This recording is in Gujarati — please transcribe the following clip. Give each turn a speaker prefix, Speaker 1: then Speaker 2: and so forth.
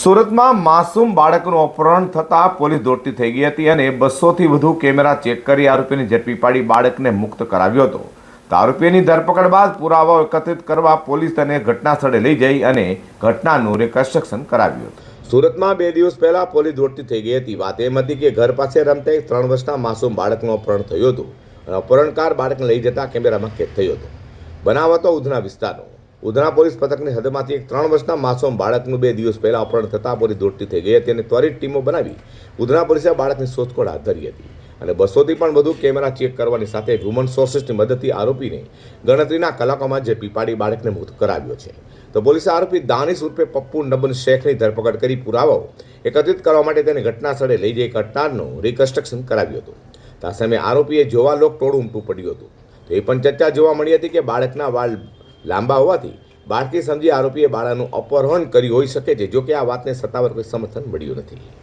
Speaker 1: સુરતમાં માસૂમ બાળકનું અપહરણ થતાં પોલીસ દોડતી થઈ ગઈ હતી અને બસોથી વધુ કેમેરા ચેક કરી આરોપીને ઝડપી પાડી બાળકને મુક્ત કરાવ્યો હતો. તો આરોપીની ધરપકડ બાદ પુરાવાઓ એકત્રિત કરવા પોલીસ તેને ઘટના સ્થળે લઈ જઈ અને ઘટનાનું રિકન્સ્ટ્રક્શન કરાવ્યું હતું. સુરતમાં બે દિવસ પહેલા પોલીસ દોડતી થઈ ગઈ હતી. વાત એમ હતી કે ઘર પાસે રમતા એક ત્રણ વર્ષના માસૂમ બાળકનું અપહરણ થયું હતું અને અપહરણકાર બાળકને લઈ જતા કેમેરામાં કેદ થયો હતો. બનાવ હતો ઉધના વિસ્તારનો. ઉધના પોલીસ પથકની હદમાંથી એક ત્રણ વર્ષના માસૂમ બાળકનું બે દિવસ પહેલા અપહરણ થતાં પોલીસ દોડતી થઈ ગઈ હતી અને ત્વરિત ટીમો બનાવી ઉધના પોલીસે બાળકની શોધખોળ હાથ ધરી હતી. અને બસોથી પણ વધુ કેમેરા ચેક કરવાની સાથે હ્યુમન સોર્સિસની મદદથી આરોપીને ગણતરીના કલાકોમાં જે પીપાડી બાળકને મુક્ત કરાવ્યો છે. તો પોલીસે આરોપી દાનિશ ઉર્ફે પપ્પુ નબન શેખની ધરપકડ કરી પુરાવાઓ એકત્રિત કરવા માટે તેને ઘટના સ્થળે લઈ જઈ ઘટનાનું રિકન્સ્ટ્રક્શન કરાવ્યું હતું. ત્યાં સામે આરોપીએ જોવા લોક ટોળું ઉમટું પડ્યું હતું. તો એ પણ ચર્ચા જોવા મળી હતી કે બાળકના વાળ લાંબા હોવાથી બાળકી સમજી આરોપીએ બાળાનું અપહરણ કર્યું હોઈ શકે છે જો કે આ વાતને સત્તાવાર કોઈ સમર્થન મળ્યું નથી.